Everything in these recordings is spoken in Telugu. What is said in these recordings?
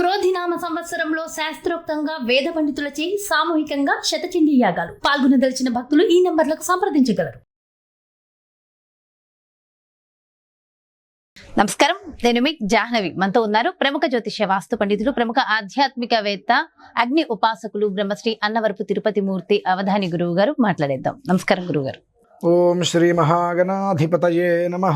క్రోధినామ సంవత్సరంలో శాస్త్రోక్తంగా వేద పండితులచే సామూహికంగా శతచండీ యాగాలు. పాల్గొనదలిచిన భక్తులు ఈ నంబర్లకు సంప్రదించగలరు. నమస్కారం. నేను మీ జాహ్నవి. మనతో ఉన్నారు ప్రముఖ జ్యోతిష్య వాస్తు పండితులు ప్రముఖ ఆధ్యాత్మికవేత్త అగ్ని ఉపాసకులు బ్రహ్మశ్రీ అన్నవరపు తిరుపతి మూర్తి అవధాని గురువు గారు మాట్లాడేద్దాం. నమస్కారం గురువు గారు ఓం శ్రీ మహాగణాధిపతయే నమ.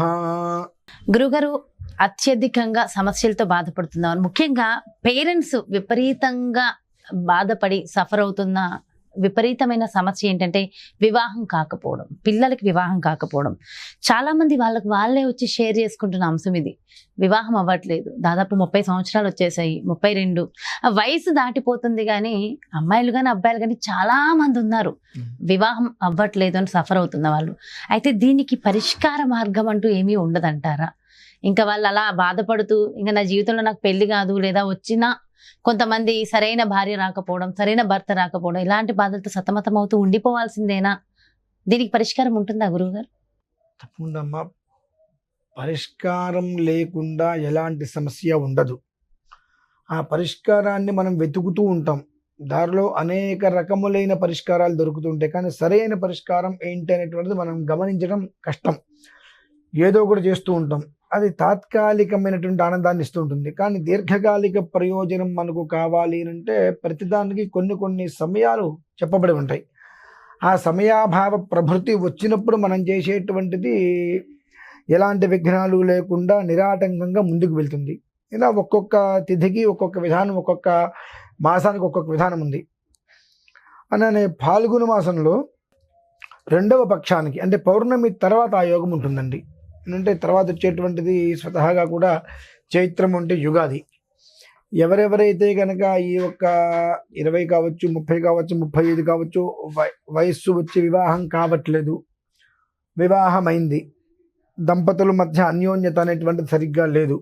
గురుగారు అత్యధికంగా సమస్యలతో బాధపడుతున్నారు ముఖ్యంగా పేరెంట్స్ విపరీతంగా బాధపడి సఫర్ అవుతున్న విపరీతమైన సమస్య ఏంటంటే వివాహం కాకపోవడం పిల్లలకి వివాహం కాకపోవడం. చాలా మంది వాళ్ళకి వాళ్ళే వచ్చి షేర్ చేసుకుంటున్న అంశం ఇది. వివాహం అవ్వట్లేదు. దాదాపు ముప్పై సంవత్సరాలు వచ్చేసాయి. ముప్పై రెండు. ఆ వయసు దాటిపోతుంది కానీ అమ్మాయిలు కానీ అబ్బాయిలు కానీ చాలా మంది ఉన్నారు వివాహం అవ్వట్లేదు అని సఫర్ అవుతున్న వాళ్ళు. అయితే దీనికి పరిష్కార మార్గం అంటూ ఏమీ ఉండదంటారా? ఇంకా వాళ్ళు అలా బాధపడుతూ ఇంకా నా జీవితంలో నాకు పెళ్ళి కాదు లేదా వచ్చినా కొంతమంది సరైన భార్య రాకపోవడం సరైన భర్త రాకపోవడం ఇలాంటి బాధలతో సతమతం అవుతూ ఉండిపోవాల్సిందేనా? దీనికి పరిష్కారం ఉంటుందా గురువుగారు? తప్పకుండా అమ్మా పరిష్కారం లేకుండా ఎలాంటి సమస్య ఉండదు. ఆ పరిష్కారాన్ని మనం వెతుకుతూ ఉంటాం. దారిలో అనేక రకములైన పరిష్కారాలు దొరుకుతుంటాయి. కానీ సరైన పరిష్కారం ఏంటి అనేటువంటిది మనం గమనించడం కష్టం. ఏదో ఒకటి చేస్తూ ఉంటాం. అది తాత్కాలికమైనటువంటి ఆనందాన్ని ఇస్తూ ఉంటుంది కానీ దీర్ఘకాలిక ప్రయోజనం మనకు కావాలి అని అంటే ప్రతిదానికి కొన్ని కొన్ని సమయాలు చెప్పబడి ఉంటాయి. ఆ సమయాభావ ప్రభృతి వచ్చినప్పుడు మనం చేసేటువంటిది ఎలాంటి విఘ్నాలు లేకుండా నిరాటంకంగా ముందుకు వెళ్తుంది. ఇలా ఒక్కొక్క తిథికి ఒక్కొక్క విధానం ఒక్కొక్క మాసానికి ఒక్కొక్క విధానం ఉంది. అలానే పాల్గొన మాసంలో రెండవ పక్షానికి అంటే పౌర్ణమి తర్వాత ఆ యోగం ఉంటుందండి. అంటే తర్వాత వచ్చేటువంటిది స్వతహాగా కూడా చైత్రం అంటే యుగాది. ఎవరెవరైతే కనుక ఈ యొక్క ఇరవై కావచ్చు ముప్పై కావచ్చు ముప్పై ఐదు కావచ్చు వయస్సు వచ్చి వివాహం కావట్లేదు వివాహమైంది దంపతుల మధ్య అన్యోన్యత అనేటువంటిది సరిగ్గా లేదు.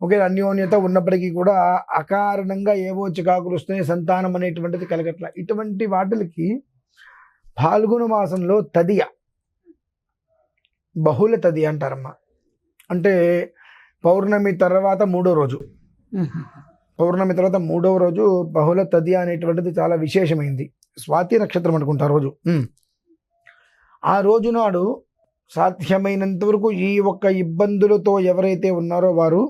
ఒకే అన్యోన్యత ఉన్నప్పటికీ కూడా అకారణంగా ఏవో చికాకులు వస్తున్నాయి సంతానం అనేటువంటిది కలగట్ల. ఇటువంటి వాటికి పాల్గొన మాసంలో తదియ బహుళ తది అంటారమ్మా. అంటే పౌర్ణమి తర్వాత మూడో రోజు. పౌర్ణమి తర్వాత మూడవ రోజు బహుళ తది అనేటువంటిది చాలా విశేషమైంది. స్వాతి నక్షత్రం అనుకుంటా రోజు. ఆ రోజు నాడు సాధ్యమైనంత వరకు ఈ ఒక్క ఇబ్బందులతో ఎవరైతే ఉన్నారో వారు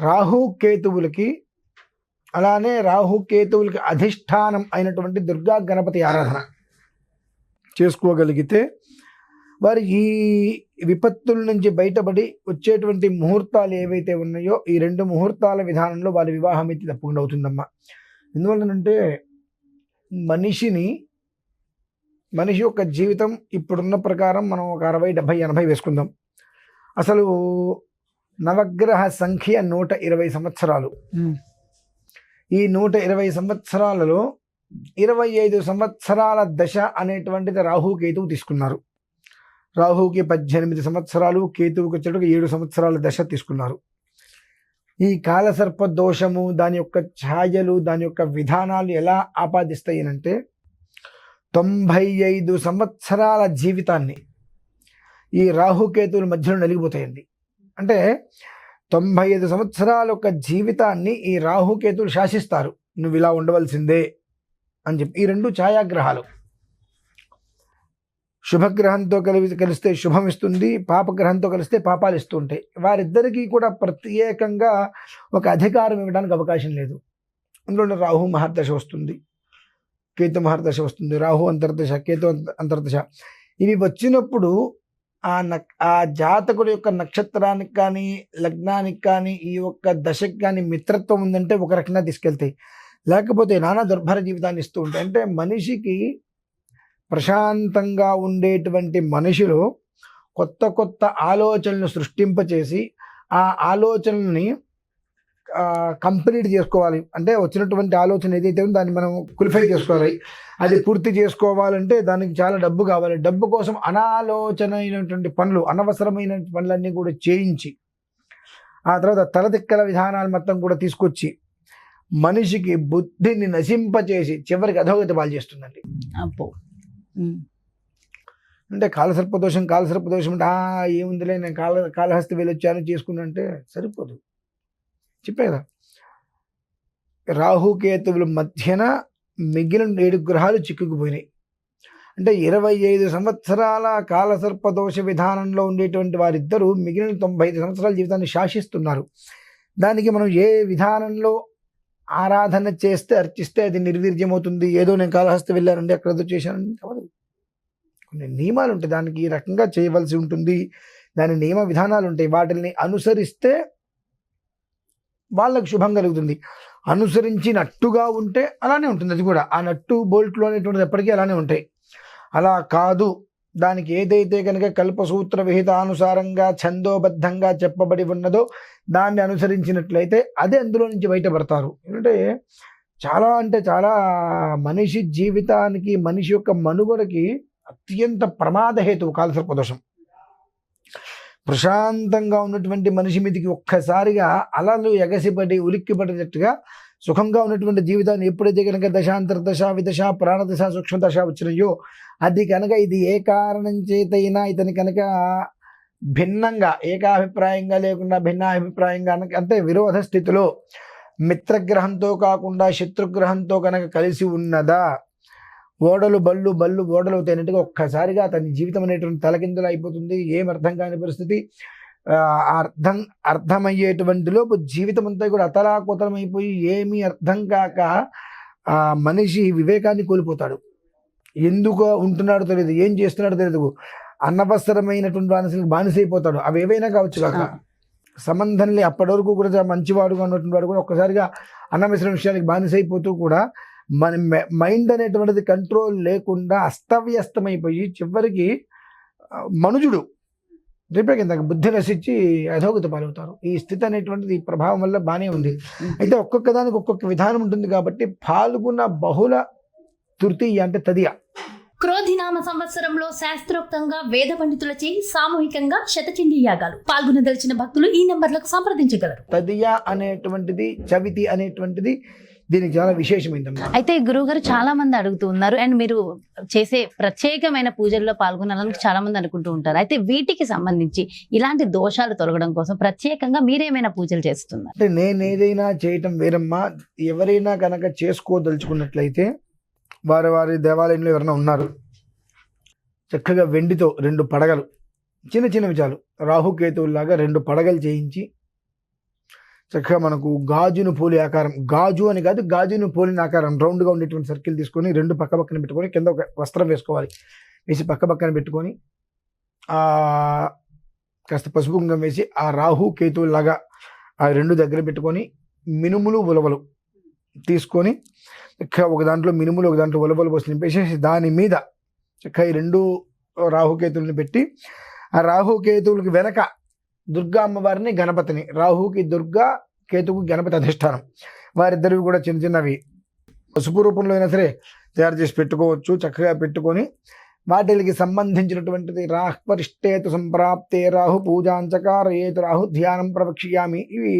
రాహు కేతువులకి అలానే రాహు కేతువులకి అధిష్టానం అయినటువంటి దుర్గా గణపతి ఆరాధన చేసుకోగలిగితే వారు ఈ విపత్తుల నుంచి బయటపడి వచ్చేటువంటి ముహూర్తాలు ఏవైతే ఉన్నాయో ఈ రెండు ముహూర్తాల విధానంలో వారి వివాహం అయితే తప్పకుండా అవుతుందమ్మా. ఎందువల్లనంటే మనిషిని మనిషి యొక్క జీవితం ఇప్పుడున్న ప్రకారం మనం ఒక అరవై డెబ్భై ఎనభై వేసుకుందాం. అసలు నవగ్రహ సంఖ్య నూట ఇరవై సంవత్సరాలు. ఈ నూట ఇరవై సంవత్సరాలలో ఇరవై ఐదు సంవత్సరాల దశ అనేటువంటిది రాహు కేతువు తీసుకున్నారు. రాహుకి పద్దెనిమిది సంవత్సరాలు కేతువుకి వచ్చేటప్పుడు ఏడు సంవత్సరాల దశ తీసుకున్నారు. ఈ కాలసర్ప దోషము దాని యొక్క ఛాయలు దాని యొక్క విధానాలు ఎలా ఆపాదిస్తాయి అంటే తొంభై ఐదు సంవత్సరాల జీవితాన్ని ఈ రాహుకేతువుల మధ్యలో నలిగిపోతాయండి. అంటే తొంభై ఐదు సంవత్సరాల యొక్క జీవితాన్ని ఈ రాహుకేతువులు శాసిస్తారు. నువ్వు ఇలా ఉండవలసిందే అని చెప్పి ఈ రెండు ఛాయాగ్రహాలు. శుభగ్రహంతో కలిసి కలిస్తే శుభం ఇస్తుంది పాపగ్రహంతో కలిస్తే పాపాలు ఇస్తూ ఉంటాయి వారిద్దరికీ కూడా ప్రత్యేకంగా ఒక అధికారం ఇవ్వడానికి అవకాశం లేదు. అందులో రాహు మహర్దశ వస్తుంది. కేతు మహర్దశ వస్తుంది. రాహు అంతర్దశ కేతు అంత- అంతర్దశ. ఇవి వచ్చినప్పుడు ఆ నక్ ఆ జాతకుడి యొక్క నక్షత్రానికి కానీ లగ్నానికి కానీ ఈ యొక్క దశకి కానీ మిత్రత్వం ఉందంటే ఒక రకంగా తీసుకెళ్తాయి. లేకపోతే నానా దుర్భర జీవితాన్ని ఇస్తూ ఉంటాయి. అంటే మనిషికి ప్రశాంతంగా ఉండేటువంటి మనుషులు కొత్త కొత్త ఆలోచనలు సృష్టింపచేసి ఆ ఆలోచనల్ని కంప్లీట్ చేసుకోవాలి. అంటే వచ్చినటువంటి ఆలోచన ఏదైతే ఉందో దాన్ని మనం క్వాలిఫై చేసుకోవాలి. అది పూర్తి చేసుకోవాలంటే దానికి చాలా డబ్బు కావాలి. డబ్బు కోసం అనాలోచన అయినటువంటి పనులు అనవసరమైన పనులన్నీ కూడా చేయించి ఆ తర్వాత తలదిక్కల విధానాలు మొత్తం కూడా తీసుకొచ్చి మనిషికి బుద్ధిని నశింపచేసి చివరికి అధోగతి పాలు చేస్తుందండి. అప్పు అంటే కాలసర్పదోషం కాలసర్పదోషం అంటే "ఆ, ఏముందిలే నేను కాల కాళహస్తి వెళ్ళొచ్చాను చేసుకున్నంటే సరిపోదు. చెప్పే కదా రాహుకేతువుల మధ్యన మిగిలిన ఏడు గ్రహాలు చిక్కుకుపోయినాయి. అంటే ఇరవై ఐదు సంవత్సరాల కాలసర్ప దోష విధానంలో ఉండేటువంటి వారిద్దరూ మిగిలిన తొంభై ఐదు సంవత్సరాల జీవితాన్ని శాసిస్తున్నారు. దానికి మనం ఏ విధానంలో ఆరాధన చేస్తే అర్చిస్తే అది నిర్వీర్యమవుతుంది. ఏదో నేను కాళహస్తి వెళ్ళానండి అక్కడ ఏదో చేశానండి. అవదు కొన్ని నియమాలు ఉంటాయి. దానికి ఈ రకంగా చేయవలసి ఉంటుంది. దాని నియమ విధానాలు ఉంటాయి. వాటిని అనుసరిస్తే వాళ్ళకు శుభం కలుగుతుంది. అనుసరించినట్టుగా ఉంటే అలానే ఉంటుంది. అది కూడా. ఆ నట్టు బోల్ట్లో అనేటువంటిది ఎప్పటికీ అలానే ఉంటాయి. అలా కాదు. దానికి ఏదైతే కనుక కల్పసూత్ర విహితానుసారంగా ఛందోబద్ధంగా చెప్పబడి ఉన్నదో దాన్ని అనుసరించినట్లయితే అదే అందులో నుంచి బయటపడతారు. ఎందుకంటే చాలా అంటే చాలా మనిషి జీవితానికి మనిషి యొక్క మనుగడకి అత్యంత ప్రమాద హేతువు కాలసర్పదోషం. ప్రశాంతంగా ఉన్నటువంటి మనిషి మీదకి ఒక్కసారిగా అలలు ఎగసిపడి ఉలిక్కిపడేటట్టుగా సుఖంగా ఉన్నటువంటి జీవితాన్ని ఎప్పుడైతే కనుక దశాంతర దశ విదశ ప్రాణదశ సూక్ష్మ దశ వచ్చినాయో అది కనుక ఇది ఏ కారణం చేతైనా ఇతని కనుక భిన్నంగా ఏకాభిప్రాయంగా లేకుండా భిన్నాభిప్రాయంగా అంటే విరోధ స్థితిలో మిత్రగ్రహంతో కాకుండా శత్రుగ్రహంతో కనుక కలిసి ఉన్నదా? ఓడలు బళ్ళు బళ్ళు ఓడలు అవుతాయినట్టుగా ఒక్కసారిగా అతని జీవితం అనేటువంటి తలకిందులు అయిపోతుంది. ఏం అర్థం కాని పరిస్థితి. అర్థం అర్థమయ్యేటువంటి లోపు జీవితం అంతా కూడా అతలాకుతలం అయిపోయి ఏమీ అర్థం కాక ఆ మనిషి వివేకాన్ని కోల్పోతాడు. ఎందుకు ఉంటున్నాడో తెలియదు ఏం చేస్తున్నాడో తెలియదు అనవసరమైనటువంటి బానిసలకు బానిసైపోతాడు. అవి ఏవైనా కావచ్చు కాక. సంబంధం లే అప్పటి వరకు కూడా మంచివాడుగా ఉన్నటువంటి వాడు కూడా ఒక్కసారిగా అనవసరం విషయానికి బానిసైపోతూ కూడా మన మైండ్ అనేటువంటిది కంట్రోల్ లేకుండా అస్తవ్యస్తమైపోయి చివరికి మనుజుడు రేపే కింద బుద్ధి నశించి అధోగతి పాలవుతారు. ఈ స్థితి అనేటువంటిది ఈ ప్రభావం వల్ల బాగానే ఉంది. అయితే ఒక్కొక్క దానికి ఒక్కొక్క విధానం ఉంటుంది కాబట్టి పాల్గొన్న బహుళ తృతీయ అంటే తదియ. క్రోధినామ సంవత్సరంలో శాస్త్రోక్తంగా వేద పండితులచే సామూహికంగా శతచండీ యాగాలు. పాల్గొనదలిచిన భక్తులు ఈ నంబర్లకు సంప్రదించగలరు. తదియ అనేటువంటిది చవితి అనేటువంటిది దీనికి చాలా విశేషమైందమ్మా. అయితే గురువుగారు చాలా మంది అడుగుతూ ఉన్నారు. అండ్ మీరు చేసే ప్రత్యేకమైన పూజల్లో పాల్గొనాలని చాలా మంది అనుకుంటూ ఉంటారు. అయితే వీటికి సంబంధించి ఇలాంటి దోషాలు తొలగడం కోసం ప్రత్యేకంగా మీరేమైనా పూజలు చేస్తున్నారు? అంటే నేను ఏదైనా చేయటం వేరమ్మా. ఎవరైనా కనుక చేసుకోదలుచుకున్నట్లయితే వారి వారి దేవాలయంలో ఎవరైనా ఉన్నారు. చక్కగా వెండితో రెండు పడగలు చిన్న చిన్నవి చాలు. రాహుకేతువులాగా రెండు పడగలు చేయించి చక్కగా మనకు గాజును పోలి ఆకారం గాజు అని కాదు గాజును పోలిన ఆకారం రౌండ్గా ఉండేటువంటి సర్కిల్ తీసుకొని రెండు పక్క పక్కన పెట్టుకొని కింద ఒక వస్త్రం వేసుకోవాలి. వేసి పక్క పక్కన పెట్టుకొని కాస్త పసుపు కుంకం వేసి ఆ రాహు కేతువులాగా ఆ రెండు దగ్గర పెట్టుకొని మినుములు ఉలవలు తీసుకొని చక్కగా ఒక దాంట్లో మినుములు ఒక దాంట్లో ఉలవలు పోసి నింపేసేసి దాని మీద చక్కగా ఈ రెండు రాహుకేతువులను పెట్టి ఆ రాహుకేతువులకి వెనక దుర్గా అమ్మవారిని గణపతిని. రాహుకి దుర్గా కేతుకు గణపతి అధిష్టానం. వారిద్దరివి కూడా చిన్న చిన్నవి. పసుపు రూపంలో అయినా సరే తయారు చేసి పెట్టుకోవచ్చు చక్కగా పెట్టుకొని వాటికి సంబంధించినటువంటిది రాహ్పరిష్టేతు సంప్రాప్తే రాహు పూజాంచకారయేతు రాహు ధ్యానం ప్రవక్ష్యామి. ఇవి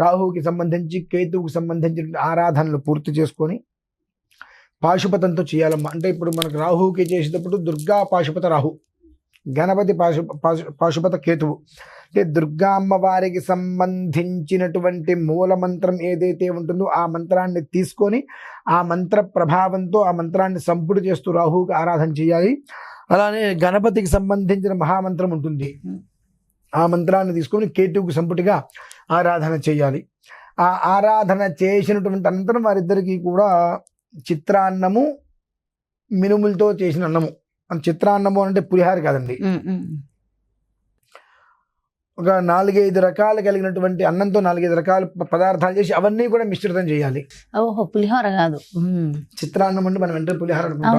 రాహుకి సంబంధించి కేతువుకి సంబంధించిన ఆరాధనలు పూర్తి చేసుకొని పాశుపతంతో చేయాలమ్మా. అంటే ఇప్పుడు మనకు రాహుకి చేసేటప్పుడు దుర్గా పాశుపత రాహు గణపతి పాశు పాశు పాశుపత కేతువు. అంటే దుర్గా అమ్మవారికి సంబంధించినటువంటి మూల మంత్రం ఏదైతే ఉంటుందో ఆ మంత్రాన్ని తీసుకొని ఆ మంత్ర ప్రభావంతో ఆ మంత్రాన్ని సంపుడు చేస్తూ రాహువుకి ఆరాధన చేయాలి. అలానే గణపతికి సంబంధించిన మహామంత్రం ఉంటుంది. ఆ మంత్రాన్ని తీసుకొని కేతువుకి సంపుటిగా ఆరాధన చేయాలి. ఆ ఆరాధన చేసినటువంటి అనంతరం వారిద్దరికీ కూడా చిత్రాన్నము మినుములతో చేసిన అన్నము. చిత్రాన్నము అంటే పులిహార కాదండి. ఒక నాలుగైదు రకాలు కలిగినటువంటి అన్నంతో నాలుగైదు రకాల పదార్థాలు చేసి అవన్నీ కూడా మిశ్రితం చేయాలి. ఓహో పులిహోర కాదు. చిత్రాన్నం అంటే మనం వెంటనే పులిహార అనుకుంటాం.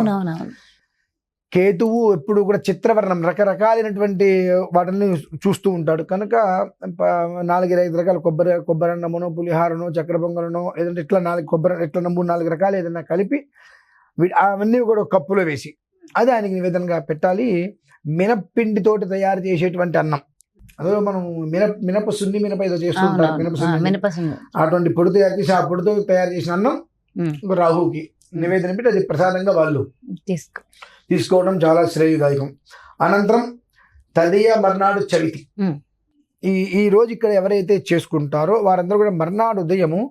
కేతువు ఎప్పుడు కూడా చిత్రవర్ణం రకరకాలైనటువంటి వాటిని చూస్తూ ఉంటాడు. కనుక నాలుగైదు ఐదు రకాల కొబ్బరి కొబ్బరి అన్నమునో పులిహారనో చక్కెర పొంగలనో ఏదంటే ఇట్లా నాలుగు కొబ్బరి ఇట్లా మూడు నాలుగు రకాలు ఏదైనా కలిపి అవన్నీ కూడా ఒక కప్పులో వేసి అది ఆయనకి నివేదనగా పెట్టాలి. మినప్పిండితోటి తయారు చేసేటువంటి అన్నం. అందులో మనం మినప మినప సున్ని మినప ఏదో చేస్తూ ఉంటారు మినప సున్ని. అటువంటి పొడి తయారు చేసి ఆ పొడితో తయారు చేసిన అన్నం. రాహుకి నివేదన పెట్టి అది ప్రసాదంగా వాళ్ళు తీసుకో. తీసుకోవడం చాలా శ్రేయదాయకం. అనంతరం తదియ మర్నాడు చవితి. ఈ ఈ రోజు ఇక్కడ ఎవరైతే చేసుకుంటారో వారందరూ కూడా మర్నాడు ఉదయము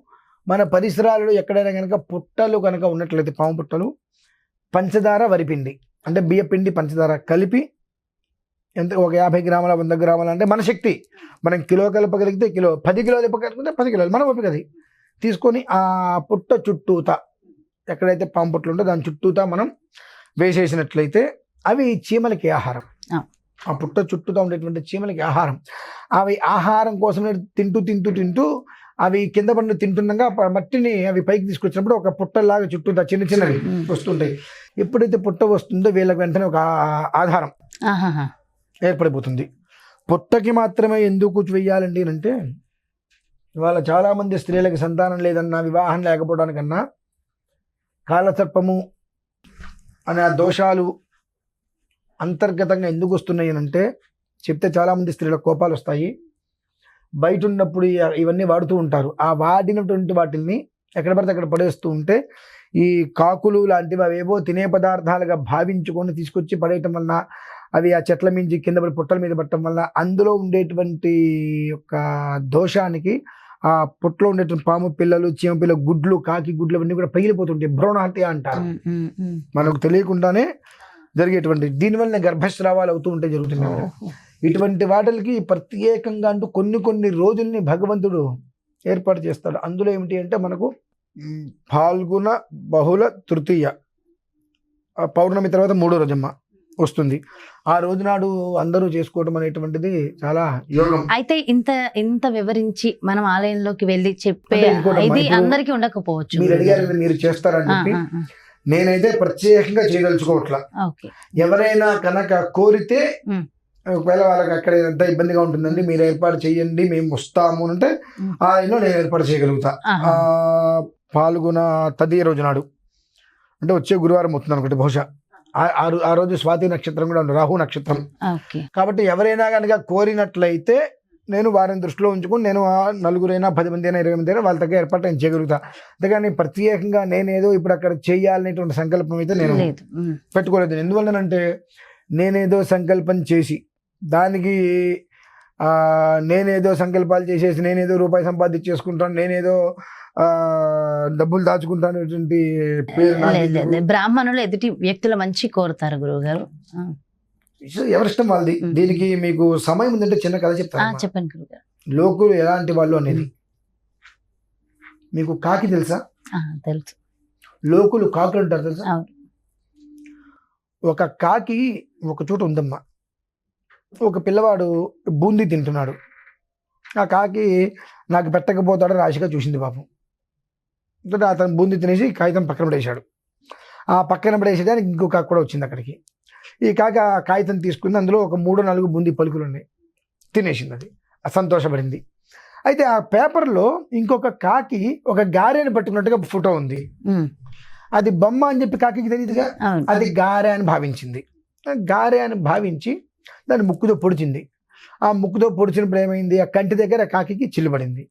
మన పరిసరాలలో ఎక్కడైనా కనుక పుట్టలు కనుక ఉన్నట్లయితే పాము పుట్టలు పంచదార వరిపిండి. అంటే బియ్యపిండి పంచదార కలిపి ఎంత ఒక యాభై గ్రాముల వంద గ్రాముల అంటే మన శక్తి. మనం కిలో కలపగలిగితే కిలో పది కిలోలు ఇప్పగలిగితే పది కిలోలు. మనం అది. తీసుకొని ఆ పుట్ట చుట్టూత ఎక్కడైతే పాము పుట్టలు ఉంటే దాని చుట్టూతా మనం వేసేసినట్లయితే అవి చీమలకి ఆహారం. ఆ. పుట్ట చుట్టూతా ఉండేటువంటి చీమలకి ఆహారం. అవి ఆహారం కోసం తింటూ తింటూ తింటూ అవి కింద పడిన తింటుండగా మట్టిని అవి పైకి తీసుకొచ్చినప్పుడు ఒక పుట్టలాగా చుట్టూతా చిన్న చిన్నవి. వస్తుంటాయి. ఎప్పుడైతే పుట్ట వస్తుందో వీళ్ళకి వెంటనే ఒక ఆధారం. ఏర్పడిపోతుంది. పుట్టకి మాత్రమే ఎందుకు వెయ్యాలండి అంటే ఇవాళ చాలామంది స్త్రీలకు సంతానం లేదన్నా వివాహం లేకపోవడానికన్నా కాలసర్పము అనే దోషాలు అంతర్గతంగా ఎందుకు వస్తున్నాయి అంటే చెప్తే చాలామంది స్త్రీల కోపాలు వస్తాయి. బయట ఉన్నప్పుడు ఇవన్నీ వాడుతూ ఉంటారు. ఆ వాడినటువంటి వాటిని ఎక్కడ పడితే అక్కడ పడేస్తూ ఉంటే ఈ కాకులు లాంటివి అవేవో తినే పదార్థాలుగా భావించుకొని తీసుకొచ్చి పడేయటం వలన అవి ఆ చెట్ల మించి కింద పడి పుట్టల మీద పట్టడం వల్ల అందులో ఉండేటువంటి యొక్క దోషానికి ఆ పుట్టలో ఉండేటువంటి పాము పిల్లలు చీమ పిల్లలు గుడ్లు కాకి గుడ్లు అవన్నీ కూడా పగిలిపోతుంటాయి. భ్రూణహత్య అంటారు. మనకు తెలియకుండానే జరిగేటువంటి దీనివల్ల గర్భస్రావాలు అవుతూ ఉంటే జరుగుతుంది ఓహో. ఇటువంటి వాటికి ప్రత్యేకంగా అంటూ కొన్ని కొన్ని రోజుల్ని భగవంతుడు ఏర్పాటు చేస్తాడు. అందులో ఏమిటి అంటే మనకు పాల్గొన బహుళ తృతీయ ఆ పౌర్ణమి తర్వాత మూడో రోజమ్మ. వస్తుంది. ఆ రోజు నాడు అందరూ చేసుకోవడం అనేటువంటిది చాలా యోగం. అయితే ఇంత ఇంత వివరించి మనం ఆలయంలోకి వెళ్ళి చెప్పే ఇది అందరికీ ఉండకపోవచ్చు. మీరు అడిగారు మీరు చేస్తారని ఆ, చెప్పి. ఆ, ఆ. నేనైతే ప్రత్యేకంగా చేయదలుచుకోవట్లా. ఎవరైనా కనుక కోరితే. ఒకవేళ వాళ్ళకి అక్కడ ఎంత ఇబ్బందిగా ఉంటుందండి మీరు ఏర్పాటు చేయండి మేము వస్తాము అంటే. ఆయనలో నేను ఏర్పాటు చేయగలుగుతా. ఆ, పాల్గొన తదియ రోజు నాడు. అంటే వచ్చే గురువారం అవుతుంది అనుకుంటే బహుశా. ఆ- రోజు స్వాతి నక్షత్రం కూడా ఉంది రాహు నక్షత్రం. కాబట్టి ఎవరైనా కనుక కోరినట్లయితే నేను వారిని దృష్టిలో ఉంచుకుని నేను నలుగురైనా పది మంది అయినా ఇరవై మంది అయినా వాళ్ళ దగ్గర ఏర్పాటు నేను చేయగలుగుతా. అంతేగాని ప్రత్యేకంగా నేనేదో ఇప్పుడు అక్కడ చేయాలనేటువంటి సంకల్పం అయితే నేను పెట్టుకోలేదు. ఎందువల్లనంటే నేనేదో సంకల్పం చేసి దానికి నేనేదో సంకల్పాలు చేసేసి నేనేదో రూపాయి సంపాదించేసుకుంటాను నేనేదో డబ్బులు దాచుకుంటాను ఇటువంటి పేరు నాకు లేదు, లేదు, ఎందుకు? లేదు. బ్రాహ్మణులు ఎదుటి వ్యక్తుల మంచి కోరుతారు గురువు గారు ఎవరిష్టం వాళ్ళది. దీనికి మీకు సమయం ఉందంటే చిన్న కథ చెప్తాను చెప్పండి గురువు గారు లోకులు ఎలాంటి వాళ్ళు అనేది. మీకు కాకి తెలుసా? తెలుసు. లోకులు కాకులు అంటారు తెలుసా. ఒక కాకి ఒక చోట ఉందమ్మా. ఒక పిల్లవాడు బూందీ తింటున్నాడు. ఆ కాకి నాకు పెట్టకపోతాడని రాశిగా చూసింది పాపం. అంటే అతను బూందీ తినేసి కాగితం పక్కన పడేశాడు. ఆ పక్కన పడేసేదానికి ఇంకో కాకి కూడా వచ్చింది అక్కడికి. ఈ కాకి ఆ కాగితం తీసుకుంది. అందులో ఒక మూడు నాలుగు బూందీ పలుకులు ఉన్నాయి తినేసింది అది. సంతోషపడింది. అయితే ఆ పేపర్లో ఇంకొక కాకి ఒక గారెని పట్టుకున్నట్టుగా ఫోటో ఉంది. అది బొమ్మ అని చెప్పి కాకి తెలియదుగా? అది గారె అని భావించింది. గారె అని భావించి దాన్ని ముక్కుతో పొడిచింది. ఆ ముక్కుతో పొడిచినప్పుడు ఏమైంది? ఆ కంటి దగ్గర ఆ కాకి చిల్లుబడింది.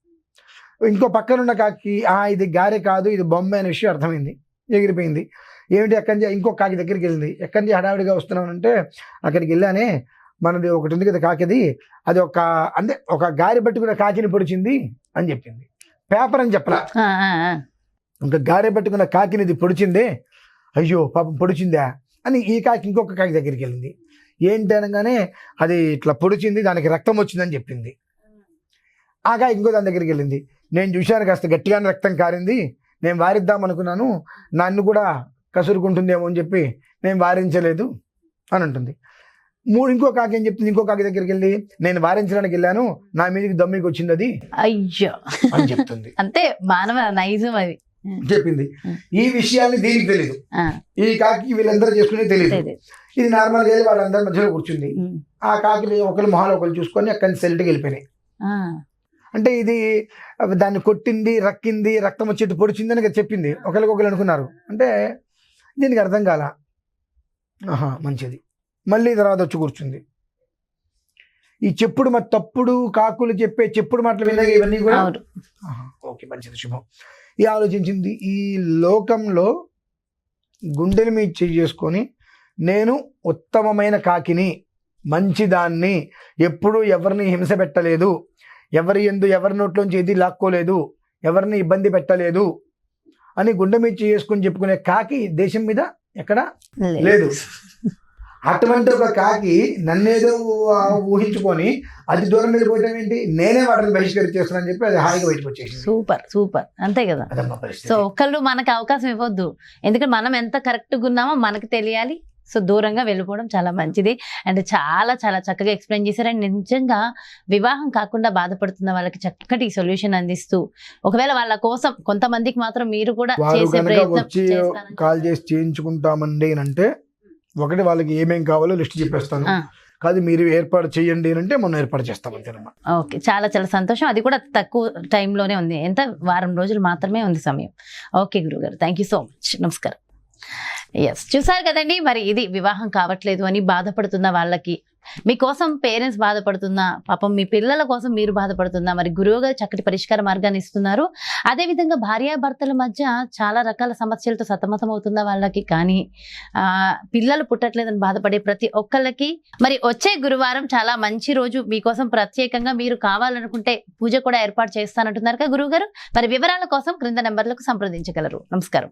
ఇంకో పక్కన ఉన్న కాకి ఆ ఇది గారె కాదు ఇది బొమ్మ అనే విషయం అర్థమైంది ఎగిరిపోయింది. ఏమిటి ఎక్కడి నుంచి ఇంకో కాకి దగ్గరికి వెళ్ళింది. ఎక్కడి నుంచి హడావిడిగా వస్తున్నానంటే అక్కడికి వెళ్ళానే మనది ఒకటి ఉంది కదా కాకిది అది ఒక అంటే ఒక గారి పట్టుకున్న కాకిని పొడిచింది అని చెప్పింది. పేపర్ అని చెప్పలా. ఆ. ఇంకా గారె పట్టుకున్న కాకిని ఇది పొడిచిందే? అయ్యో పాపం పొడిచిందా? అని ఈ కాకి ఇంకొక కాకి దగ్గరికి వెళ్ళింది. ఏంటి అనగానే అది ఇట్లా పొడిచింది దానికి రక్తం వచ్చిందని చెప్పింది. ఆ కాకి ఇంకో దాని దగ్గరికి వెళ్ళింది. నేను చూశాను కాస్త గట్టిగానే రక్తం కారింది. నేను వారిద్దాం అనుకున్నాను నన్ను కూడా కసురుకుంటుందేమో అని చెప్పి నేను వారించలేదు అని అంటుంది. మూడు ఇంకో కాకి ఏం చెప్తుంది? ఇంకో కాకి దగ్గరికి వెళ్ళి నేను వారించడానికి వెళ్ళాను. నా మీదకి దమ్మికి వచ్చింది అది అయ్యో. అని చెప్తుంది. అంతే మానవ నైజం అది. చెప్పింది. ఈ విషయాన్ని దీనికి తెలియదు ఈ కాకి వీళ్ళందరూ చేసుకునే తెలియదు. ఇది నార్మల్గా వెళ్ళి వాళ్ళందరి మధ్యలో కూర్చుంది. ఆ కాకి ఒకరు మొహాలు ఒకరు చూసుకొని అక్కడి నుంచి సెల్ట్కి వెళ్ళిపోయినాయి. అంటే ఇది దాన్ని కొట్టింది రక్కింది రక్తం వచ్చేట్టు పొడిచింది అని చెప్పింది. ఒకరికొకరు అనుకున్నారు. అంటే దీనికి అర్థం కాల. ఆహా మంచిది. మళ్ళీ తర్వాత వచ్చి కూర్చుంది. ఈ చెప్పుడు మా తప్పుడు కాకులు చెప్పే చెప్పుడు మాటలు విన్నాక ఇవన్నీ కూడా? ఓకే మంచిది శుభం. ఈ ఆలోచించింది. ఈ లోకంలో గుండెల మీద చేసుకొని నేను ఉత్తమమైన కాకిని మంచిదాన్ని ఎప్పుడూ ఎవరిని హింస పెట్టలేదు. ఎవరి ఎందు ఎవరి నోట్లోంచి ఏది లాక్కోలేదు ఎవరిని ఇబ్బంది పెట్టలేదు అని గుండె మీద చేసుకుని చెప్పుకునే కాకి దేశం మీద ఎక్కడ లేదు. అటువంటి ఒక కాకి నన్నేదో ఊహించుకొని అతి దూరం వెళ్ళిపోవటం ఏంటి? నేనే వాటిని బహిష్కరించేస్తానని చెప్పి అది హాయిగా బయటకు వచ్చేసింది. Super super. అంతే కదా? సో ఒక్కళ్ళు మనకు అవకాశం ఇవ్వద్దు. ఎందుకంటే మనం ఎంత కరెక్ట్గా ఉన్నామో మనకు తెలియాలి. సో దూరంగా వెళ్ళిపోవడం చాలా మంచిది. అండ్ చాలా చాలా చక్కగా ఎక్స్ప్లెయిన్ చేశారు అండ్ నిజంగా వివాహం కాకుండా బాధపడుతున్న వాళ్ళకి చక్కటి సొల్యూషన్ అందిస్తూ ఒకవేళ వాళ్ళ కోసం కొంతమందికి మాత్రం మీరు కూడా చేసే ప్రయత్నం కాల్ చేసి చేయించుకుంటామండి అంటే ఒకటి వాళ్ళకి ఏమేం కావాలో లిస్ట్ చెప్పేస్తాను. కాదు మీరు ఏర్పాటు చేయండి అంటే మనం ఏర్పాటు చేస్తాం అంతేనమ్మా ఓకే. చాలా చాలా సంతోషం. అది కూడా తక్కువ టైంలోనే ఉంది. ఎంత వారం రోజులు మాత్రమే ఉంది సమయం. ఓకే గురుగారు. Thank you so much. నమస్కారం. ఎస్ చూసారు కదండి మరి ఇది వివాహం కావట్లేదు అని బాధపడుతున్న వాళ్ళకి. మీకోసం పేరెంట్స్ బాధపడుతున్నా పాపం మీ పిల్లల కోసం మీరు బాధపడుతున్నా మరి గురువు గారు చక్కటి పరిష్కార మార్గాన్ని ఇస్తున్నారు. అదేవిధంగా భార్యాభర్తల మధ్య చాలా రకాల సమస్యలతో సతమతం అవుతున్న వాళ్ళకి కానీ పిల్లలు పుట్టట్లేదని బాధపడే ప్రతి ఒక్కళ్ళకి మరి వచ్చే గురువారం చాలా మంచి రోజు మీకోసం ప్రత్యేకంగా మీరు కావాలనుకుంటే పూజ కూడా ఏర్పాటు చేస్తానంటున్నారు కదా గురువు గారు మరి వివరాల కోసం క్రింద నెంబర్లకు సంప్రదించగలరు. నమస్కారం.